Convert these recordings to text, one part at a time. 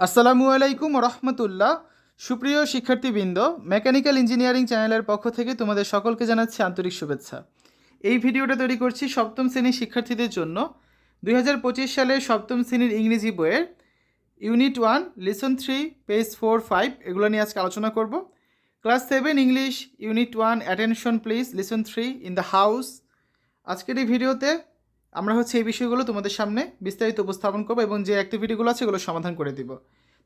আসসালামু আলাইকুম রহমতুল্লাহ। সুপ্রিয় শিক্ষার্থীবৃন্দ, মেকানিক্যাল ইঞ্জিনিয়ারিং চ্যানেলের পক্ষ থেকে তোমাদের সকলকে জানাচ্ছি আন্তরিক শুভেচ্ছা। এই ভিডিওটা তৈরি করছি সপ্তম শ্রেণির শিক্ষার্থীদের জন্য। দুই সালের সপ্তম শ্রেণির ইংরেজি বইয়ের unit one, lesson three, page four, five, এগুলো নিয়ে আজকে আলোচনা করব। Class seven English, unit one, attention please, lesson three, in the house. আজকের এই ভিডিওতে আমরা হচ্ছে এই বিষয়গুলো তোমাদের সামনে বিস্তারিত উপস্থাপন করব এবং যে অ্যাক্টিভিটিগুলো আছে এগুলো সমাধান করে দিব।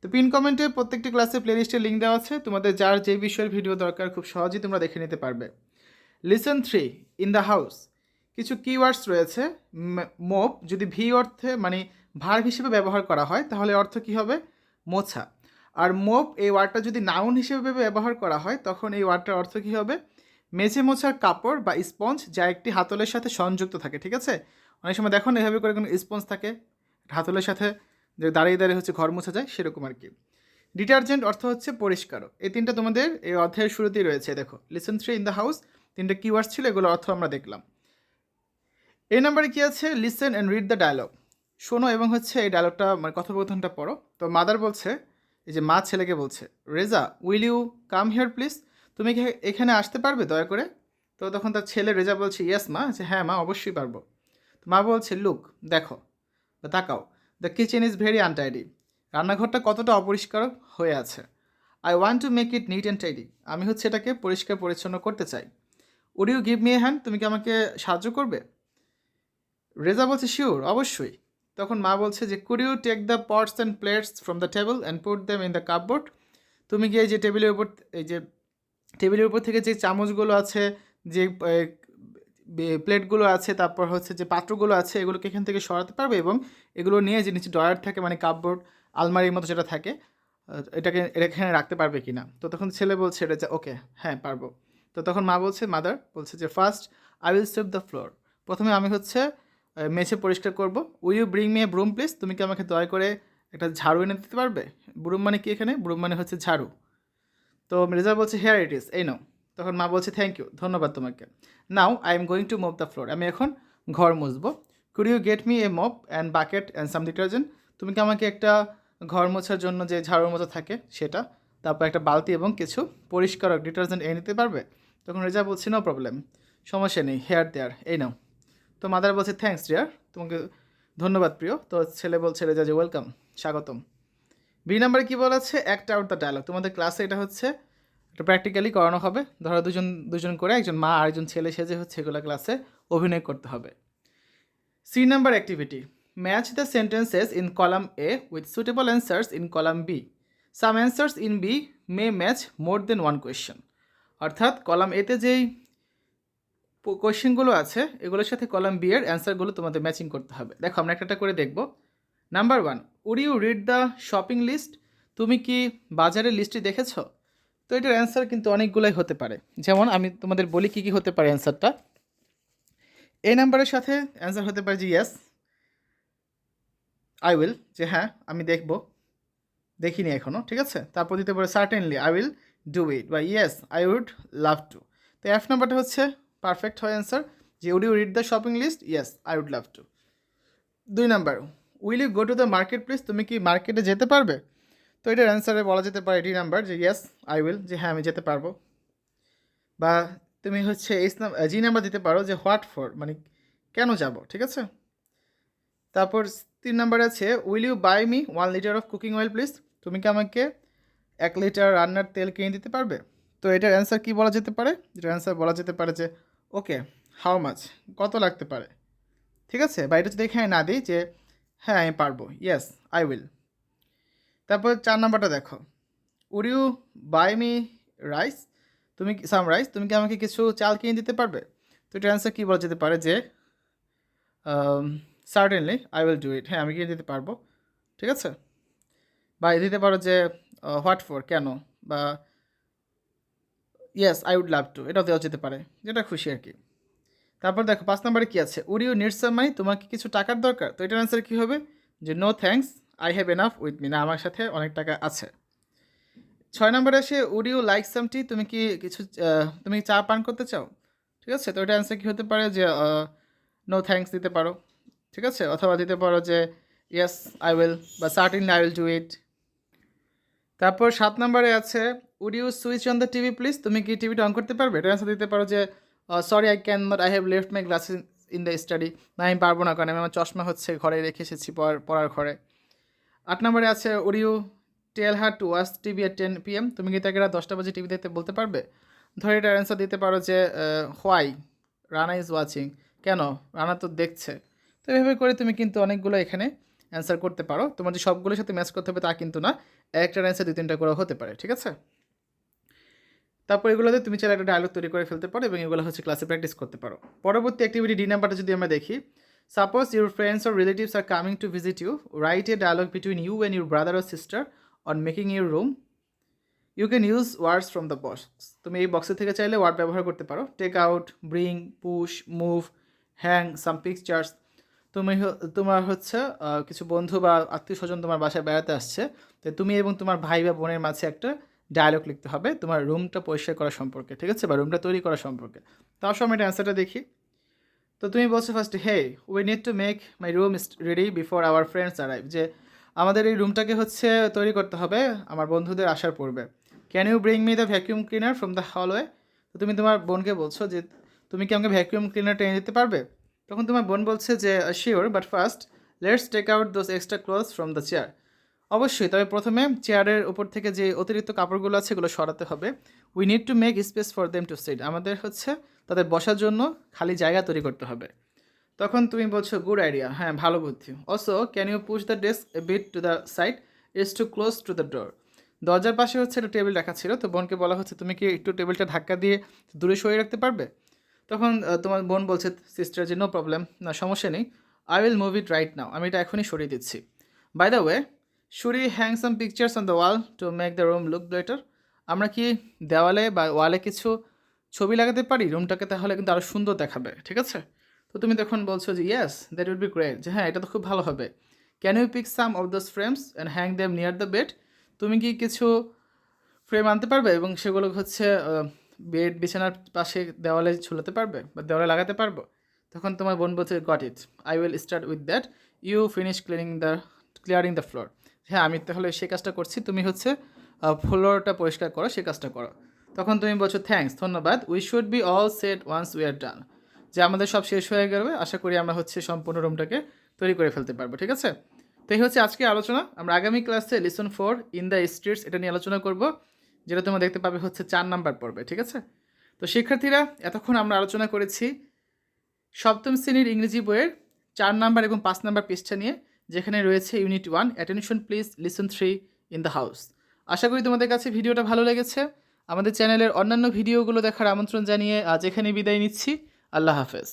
তো পিন কমেন্টে প্রত্যেকটি ক্লাসে প্লেলিস্টের লিঙ্ক দেওয়া আছে। তোমাদের যার যে বিষয়ের ভিডিও দরকার খুব সহজেই তোমরা দেখে নিতে পারবে। Lesson three in the house কিছু কিওয়ার্ডস রয়েছে। মোপ যদি ভি অর্থে মানে ভার হিসেবে ব্যবহার করা হয়, তাহলে অর্থ কী হবে? মোছা। আর মোপ এই ওয়ার্ডটা যদি নাউন হিসেবে ব্যবহার করা হয়, তখন এই ওয়ার্ডটার অর্থ কী হবে? মেঝে মোছার কাপড় বা স্পঞ্জ যা একটি হাতলের সাথে সংযুক্ত থাকে, ঠিক আছে? অনেক সময় দেখো না, এভাবে করে কোনো স্পঞ্জ থাকে হাতলের সাথে যে দাঁড়িয়ে দাঁড়িয়ে হচ্ছে ঘর মোছা যায়, সেরকম আর কি। ডিটারজেন্ট অর্থ হচ্ছে পরিষ্কারক এই তিনটা তোমাদের এই অধ্যায়ের শুরুতেই রয়েছে, দেখো। Lesson three in the house তিনটা কিওয়ার্ডস ছিল, এগুলো অর্থ আমরা দেখলাম। এই নাম্বারে কী আছে? Listen and read the dialogue শোনো এবং হচ্ছে এই ডায়লগটা মানে কথোপকথনটা পড়ো। তো মাদার বলছে, এই যে মা ছেলেকে বলছে, Reza will you come here please তুমি এখানে আসতে পারবে দয়া করে? তো তখন তার ছেলে রেজা বলছে ইয়েস মা। যে হ্যাঁ মা, অবশ্যই পারব। মা বলছে লুক দেখো বা তাকাও the kitchen is very untidy রান্নাঘরটা কতটা অপরিষ্কার হয়ে আছে। I want to make it neat and tidy আমি হচ্ছে এটাকে পরিষ্কার পরিচ্ছন্ন করতে চাই। Would you give me a hand তুমি কি আমাকে সাহায্য করবে? রেজা বলছে শিওর অবশ্যই। তখন মা বলছে যে could you take the pots and plates from the table and put them in the cupboard তুমি গিয়ে যে টেবিলের উপর, এই যে টেবিলের উপর থেকে যে চামচগুলো আছে, যে প্লেটগুলো আছে, তারপর হচ্ছে যে পাত্রগুলো আছে, এগুলোকে এখান থেকে সরাতে পারবে এবং এগুলো নিয়ে যে নিচে ড্রয়ার থাকে মানে কাপবোর্ড আলমারির মতো যেটা থাকে এটাকে, এখানে রাখতে পারবে কি না তো তখন ছেলে বলছে এটা যে, ওকে হ্যাঁ পারব। তো তখন মা বলছে মাদার বলছে যে first I will save the floor প্রথমে আমি হচ্ছে মেঝে পরিষ্কার করব। We you bring me a broom please তুমি কি আমাকে দয়া করে একটা ঝাড়ু এনে দিতে পারবে? ব্রুম মানে কি এখানে? ব্রুম মানে হচ্ছে ঝাড়ু। তো রেজা বলছে হেয়ার ইট ইস এই নাও। তখন মা বলছে থ্যাংক ইউ ধন্যবাদ তোমাকে। Now I am going to move the floor আমি এখন ঘর মুছবো। Could you get me a mop and bucket and some detergent তুমি কি আমাকে একটা ঘর মোছার জন্য যে ঝাড়ুর মতো থাকে সেটা, তারপর একটা বালতি এবং কিছু পরিষ্কারক ডিটারজেন্ট এনে নিতে পারবে? তখন রেজা বলছে নো প্রবলেম সমস্যা নেই হেয়ার দেয়ার এই নাও। তো মাদার বলছে থ্যাংকস ডিয়ার তোমাকে ধন্যবাদ, প্রিয়। তো ছেলে বলছে, রেজা যে ওয়েলকাম স্বাগতম বি নাম্বারে কী বলা আছে অ্যাক্ট আউট দ্য ডায়লগ তোমাদের ক্লাসে এটা হচ্ছে এটা প্র্যাকটিক্যালি করানো হবে। ধরো দুজন দুজন করে একজন মা আর একজন ছেলে সেজে হচ্ছে এগুলো ক্লাসে অভিনয় করতে হবে। C number activity match the sentences in column A with suitable answers in column B some answers in B may match more than one question অর্থাৎ কলাম এতে যেই কোয়েশ্চেনগুলো আছে, এগুলোর সাথে কলাম বি এর অ্যান্সারগুলো তোমাদের ম্যাচিং করতে হবে। দেখো আমরা একটা করে দেখব। Number one would you read the shopping list তুমি কি বাজারের লিস্টটি দেখেছ? তো এটার অ্যান্সার কিন্তু অনেকগুলোই হতে পারে। যেমন আমি তোমাদের বলি কী কী হতে পারে অ্যান্সারটা এই নাম্বারের সাথে অ্যান্সার হতে পারে যে ইয়েস আই উইল যে হ্যাঁ আমি দেখব। দেখিনি এখনও ঠিক আছে? তারপর দিতে পারে certainly I will do it বা yes I would love to তো এফ নাম্বারটা হচ্ছে পারফেক্ট হয় অ্যান্সার যে would you read the shopping list yes I would love to দুই number will you go to the market place তুমি কি মার্কেটে যেতে পারবে? তো এটার অ্যান্সারে বলা যেতে পারে ডি নাম্বার যে ইয়েস আই উইল যে হ্যাঁ আমি যেতে পারব। বা তুমি হচ্ছে নাম্বার জি নাম্বার দিতে পারো যে হোয়াট ফর মানে কেন যাব, ঠিক আছে? তারপর তিন নাম্বার আছে will you buy me one litre of cooking oil please তুমি কি আমাকে এক লিটার রান্নার তেল কিনে দিতে পারবে? তো এটার অ্যান্সার কী বলা যেতে পারে? এটার অ্যান্সার বলা যেতে পারে যে ওকে হাউ মাছ কত লাগতে পারে? ঠিক আছে? বা এটা যদি এখানে না দিই যে হ্যাঁ আমি পারব ইয়েস আই উইল তারপর চার নাম্বারটা দেখো। Would you buy me rice তুমি সাম রাইস তুমি কি আমাকে কিছু চাল কিনে দিতে পারবে? তো এটা অ্যান্সার কী বলা যেতে পারে যে certainly I will do it হ্যাঁ আমি কিনে দিতে পারব। ঠিক আছে? বা দিতে পারো যে হোয়াট ফর কেন? বা yes I would love to এটাও দেওয়া যেতে পারে। যেটা খুশি আর কি। তারপর দেখো, পাঁচ নম্বরে কী আছে? Would you need some money তোমার কিছু টাকার দরকার? তো এটার অ্যান্সার কী হবে? যে no thanks I have enough with me না, আমার সাথে অনেক টাকা আছে। ছয় নম্বরে আসে উড ইউ লাইক সামটি তুমি কি কিছু তুমি চা পান করতে চাও? ঠিক আছে? তো এটা অ্যান্সার কী হতে পারে যে নো থ্যাঙ্কস দিতে পারো। ঠিক আছে? অথবা দিতে পারো যে ইয়েস আই উইল বা certain I will do it তারপর সাত নম্বরে আছে would you switch on the TV please তুমি কি টিভিটা অন করতে পারবে? এটা অ্যান্সার দিতে পারো যে sorry I can not I have left my glasses in the study না, আমি পারব না, কারণ আমি আমার চশমা হচ্ছে ঘরে রেখে এসেছি পড়ার পড়ার ঘরে। আট নম্বরে আছে you tell her to watch TV at ten P M তুমি কি তাকে দশটা বাজে টিভি দেখতে বলতে পারবে? ধরে এটা অ্যান্সার দিতে পারো যে হোয়াই রানা ইজ ওয়াচিং কেন? রানা তো দেখছে। তো এভাবে করে তুমি কিন্তু অনেকগুলো এখানে অ্যান্সার করতে পারো। তোমার যে সবগুলোর সাথে ম্যাচ করতে হবে তা কিন্তু না। একটা অ্যান্সার দুই তিনটা করে হতে পারে, ঠিক আছে? তারপর এগুলোতে তুমি চাইলে একটা ডায়লগ তৈরি করে ফেলতে পারো এবং এগুলো হচ্ছে ক্লাসে প্র্যাকটিস করতে পারো। পরবর্তী অ্যাক্টিভিটি ডি নাম্বারটা যদি আমরা দেখি suppose your friends or relatives are coming to visit you write a dialogue between you and your brother or sister on making your room you can use words from the box তুমি এই বক্সের থেকে চাইলে word ব্যবহার করতে পারো। Take out bring push move hang some pictures তুমি তোমার হচ্ছে কিছু বন্ধু বা আত্মীয় স্বজন তোমার বাসায় বেড়াতে আসছে তো তুমি এবং তোমার ভাই বা বোনের মাঝে একটা ডায়লগ লিখতে হবে। তোমার রুমটা পরিষ্কার করা সম্পর্কে, ঠিক আছে? বা রুমটা তৈরি করা সম্পর্কে। তার সময় এটা অ্যান্সারটা দেখি। তো তুমি বলছো first hey we need to make my room ready before our friends arrive যে আমাদের এই রুমটাকে হচ্ছে তৈরি করতে হবে আমার বন্ধুদের আসার পূর্বে। Can you bring me the vacuum cleaner from the hallway তো তুমি তোমার বোনকে বলছো যে, তুমি কি আমাকে ভ্যাকিউম ক্লিনারটা এনে দিতে পারবে? তখন তোমার বোন বলছে যে sure but first let's take out those extra clothes from the chair অবশ্যই, তবে প্রথমে চেয়ারের উপর থেকে যে অতিরিক্ত কাপড়গুলো আছে এগুলো সরাতে হবে। We need to make space for them to sit আমাদের হচ্ছে তাদের বসার জন্য খালি জায়গা তৈরি করতে হবে। তখন তুমি বলছো গুড আইডিয়া হ্যাঁ ভালো বুদ্ধি। Also can you push the desk bit to the side is too close to the door দরজার পাশে হচ্ছে একটা টেবিল রাখা ছিল, তো বোনকে বলা হচ্ছে, তুমি কি একটু টেবিলটা ধাক্কা দিয়ে দূরে সরিয়ে রাখতে পারবে? তখন তোমার বোন বলছে সিস্টার যে নো প্রবলেম না, সমস্যা নেই। I will move it right now আমি এটা এখনই সরিয়ে দিচ্ছি। By the way shall we hang some pictures on the wall to make the room look better আমরা কি দেওয়ালে বা ওয়ালে কিছু ছবি লাগাতে পারি? রুমটাকে তাহলে কিন্তু আরও সুন্দর দেখাবে, ঠিক আছে? তো তুমি তখন বলছো যে yes that will be great যে হ্যাঁ এটা তো খুব ভালো হবে। Can you pick some of those frames and hang them near the bed তুমি কি কিছু ফ্রেম আনতে পারবে এবং সেগুলো হচ্ছে বেড বিছানার পাশে দেওয়ালে ঝুলাতে পারবে বা দেওয়ালে লাগাতে পারব? তখন তোমার বোন বলছে got it I will start with that you finish cleaning the clearing the floor হ্যাঁ আমি তাহলে সেই কাজটা করছি। তুমি হচ্ছে ফ্লোরটা পরিষ্কার করো, সেই কাজটা করো। তখন তুমি বলছো থ্যাঙ্কস ধন্যবাদ। We should be all set once we are done যে আমাদের সব শেষ হয়ে গেলে আশা করি আমরা হচ্ছে সম্পূর্ণ রুমটাকে তৈরি করে ফেলতে পারব, ঠিক আছে? তো এই হচ্ছে আজকে আলোচনা। আমরা আগামী ক্লাসে lesson four in the streets এটা নিয়ে আলোচনা করব, যেটা তোমরা দেখতে পাবে হচ্ছে চার নাম্বার পর্বে, ঠিক আছে? তো শিক্ষার্থীরা, এতক্ষণ আমরা আলোচনা করেছি সপ্তম শ্রেণির ইংরেজি বইয়ের চার নাম্বার এবং পাঁচ নাম্বার পৃষ্ঠা নিয়ে। যেখানে রয়েছে unit one attention please lesson three in the house আশা করি তোমাদের কাছে ভিডিওটা ভালো লেগেছে। আমাদের চ্যানেলের অন্যান্য ভিডিওগুলো দেখার আমন্ত্রণ জানিয়ে আজ এখানে বিদায় নিচ্ছি। আল্লাহ হাফেজ।